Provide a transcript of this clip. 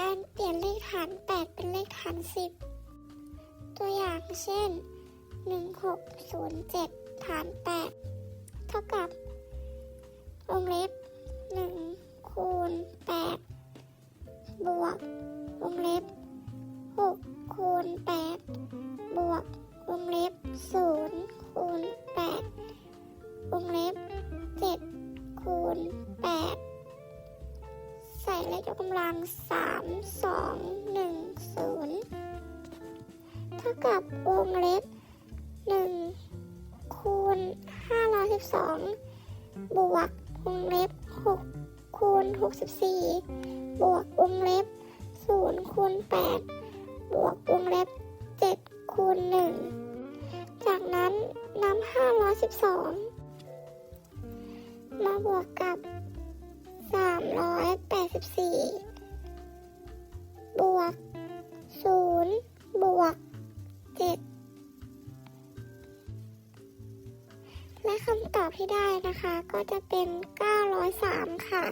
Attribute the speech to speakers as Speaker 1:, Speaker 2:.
Speaker 1: การเปลี่ยนเลขฐาน 8 เป็นเลขฐาน 10 ตัวอย่างเช่น 1607 ฐาน 8 เท่ากับวงเล็บ 1 คูณ 8 บวกวงเล็บ 6 คูณ 8 บวกวงเล็บ 0 คูณ 8 วงเล็บ 7 คูณ 8 ใส่เลขยกกำลัง 3 2 1 0 เท่ากับวงเล็บ 1 คูณ 512 บวกวงเล็บ 6 คูณ 64 บวกวงเล็บ 0 คูณ 8 บวกวงเล็บ 7 คูณ 1 จากนั้นนำ512 มาบวกกับ 384บวก0บวก7และคำตอบที่ได้นะคะก็จะเป็น 903 ค่ะ